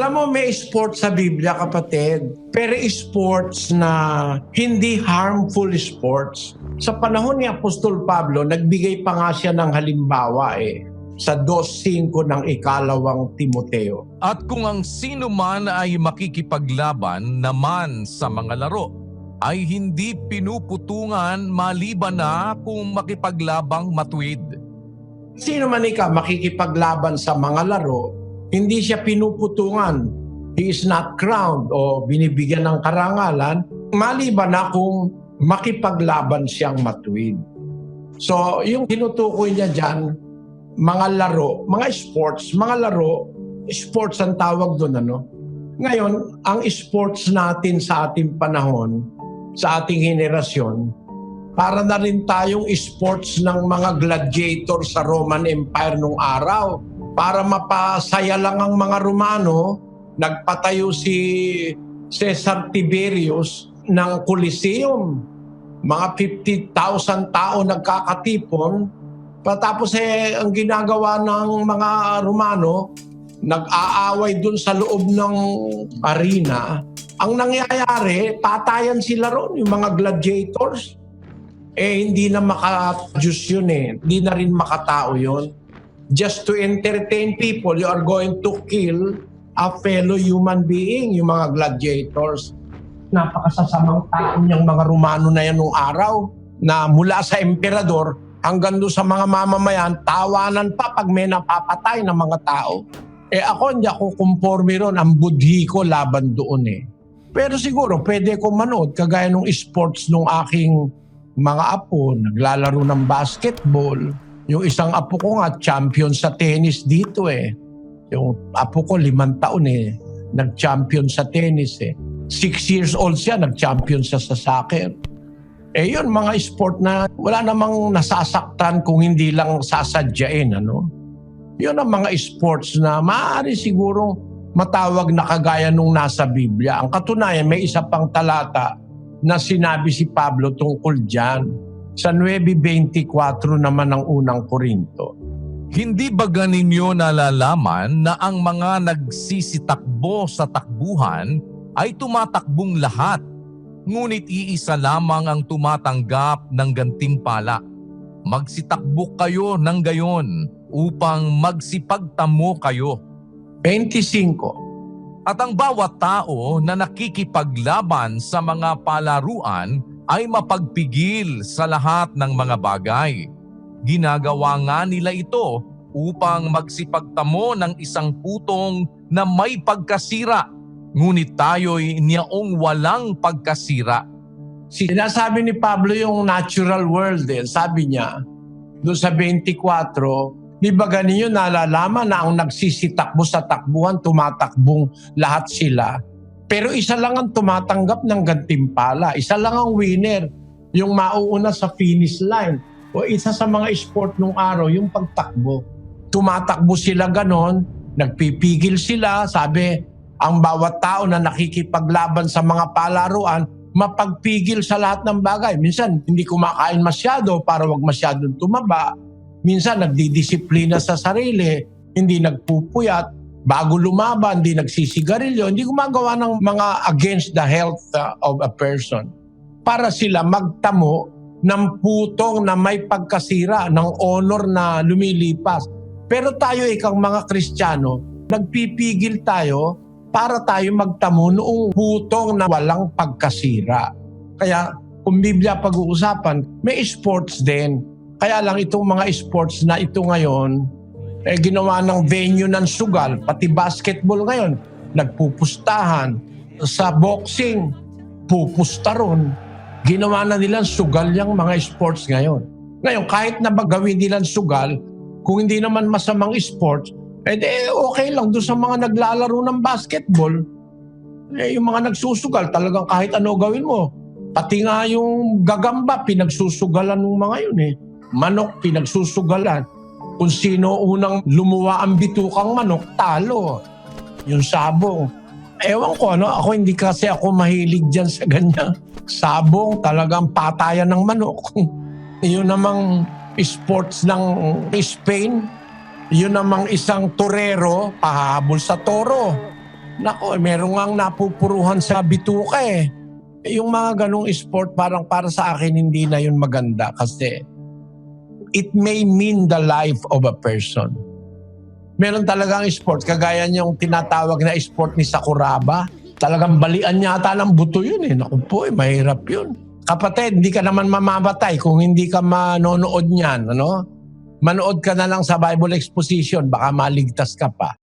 Alam mo, may sports sa Biblia, kapatid. Pero sports na hindi harmful sports. Sa panahon ni Apostol Pablo, nagbigay pa nga siya ng halimbawa eh sa 2.5 ng ikalawang Timoteo. At kung ang sino man ay makikipaglaban naman sa mga laro, ay hindi pinuputungan maliban na kung makipaglabang matuwid. Sino man ikaw makikipaglaban sa mga laro, hindi siya pinuputungan. He is not crowned o binibigyan ng karangalan, maliban na kung makipaglaban siyang matuwid. So, yung tinutukoy niya dyan, mga laro, mga sports, mga laro, sports ang tawag doon, ano? Ngayon, ang sports natin sa ating panahon, sa ating henerasyon, para na rin tayong sports ng mga gladiator sa Roman Empire nung araw. Para mapasaya lang ang mga Romano, nagpatayo si Caesar Tiberius ng Coliseum. Mga 50,000 tao nagkakatipon. Patapos eh, ang ginagawa ng mga Romano, nag-aaway dun sa loob ng arena. Ang nangyayari, patayan sila ron, yung mga gladiators eh hindi na maka-Diyos yun eh. Hindi na rin makatao yun. Just to entertain people, you are going to kill a fellow human being, yung mga gladiators. Napakasasamang tao niyang mga Romano na yan nung araw na mula sa emperador hanggang doon sa mga mamamayan, tawanan pa pag may napapatay ng mga tao. Eh ako, hindi ako conforme ron. Ang budhi ko laban doon eh. Pero siguro, pwede ko manood kagaya nung sports nung aking mga apo, naglalaro ng basketball. Yung isang apo ko nga, champion sa tennis dito eh. Yung apo ko, limang taon eh, nag-champion sa tennis eh. Six years old siya, nag-champion siya sa soccer. Eh yun, mga sport na wala namang nasasaktan kung hindi lang sasadyain, ano? Yun ang mga sports na maaari siguro matawag na kagaya nung nasa Biblia. Ang katunayan, may isa pang talata na sinabi si Pablo tungkol dyan. Sa 9.24 naman ng unang Korinto. Hindi ba ganinyo nalalaman na ang mga nagsisitakbo sa takbuhan ay tumatakbong lahat, ngunit iisa lamang ang tumatanggap ng gantimpala. Magsitakbo kayo ng gayon upang magsipagtamo kayo. 25. At ang bawat tao na nakikipaglaban sa mga palaruan ay mapagpigil sa lahat ng mga bagay. Ginagawa nga nila ito upang magsipagtamo ng isang putong na may pagkasira. Ngunit tayo'y niyaong walang pagkasira. Sinasabi ni Pablo yung natural world eh. Sabi niya, doon sa 24, di ba ganinyo nalalaman na ang nagsisitakbo sa takbuhan, tumatakbong lahat sila. Pero isa lang ang tumatanggap ng gantimpala. Isa lang ang winner, yung mauuna sa finish line. O isa sa mga sport nung araw, yung pagtakbo. Tumatakbo sila ganon, nagpipigil sila, sabi, ang bawat tao na nakikipaglaban sa mga palaruan, mapagpigil sa lahat ng bagay. Minsan, hindi kumakain masyado para wag masyadong tumaba. Minsan, nagdidisiplina sa sarili, hindi nagpupuyat. Bago lumaban, hindi nagsisigarilyo, hindi gumagawa ng mga against the health uh, of a person. Para sila magtamo ng putong na may pagkasira, ng honor na lumilipas. Pero tayo, ikang mga Kristiyano, nagpipigil tayo para tayo magtamo noong putong na walang pagkasira. Kaya kung Biblia pag-uusapan, may sports din. Kaya lang itong mga sports na ito ngayon, eh, ginawa ng venue ng sugal, pati basketball ngayon, nagpupustahan. Sa boxing, pupusta ron. Ginawa na nilang sugal yung mga sports ngayon. Ngayon, kahit na bagawin nilang sugal, kung hindi naman masamang sports, eh di, okay lang doon sa mga naglalaro ng basketball. Eh, yung mga nagsusugal, talagang kahit ano gawin mo. Pati nga yung gagamba, pinagsusugalan ng mga yun eh. Manok, pinagsusugalan. Kung sino unang lumuwa ang bitukang manok, talo. Yung sabong. Ewan ko ano, ako hindi kasi ako mahilig dyan sa ganyan. Sabong, talagang patayan ng manok. Yun namang sports ng Spain, yun namang isang torero pahabol sa toro. Nako, meron nga napupuruhan sa bituka eh. Yung mga ganong sport parang para sa akin hindi na yun maganda kasi it may mean the life of a person. Meron talagang sport, kagaya niyong tinatawag na sport ni Sakuraba. Talagang balian yata ng buto yun eh. Naku po eh, mahirap yun. Kapatid, hindi ka naman mamamatay kung hindi ka manonood niyan. Ano? Manood ka na lang sa Bible exposition, baka maligtas ka pa.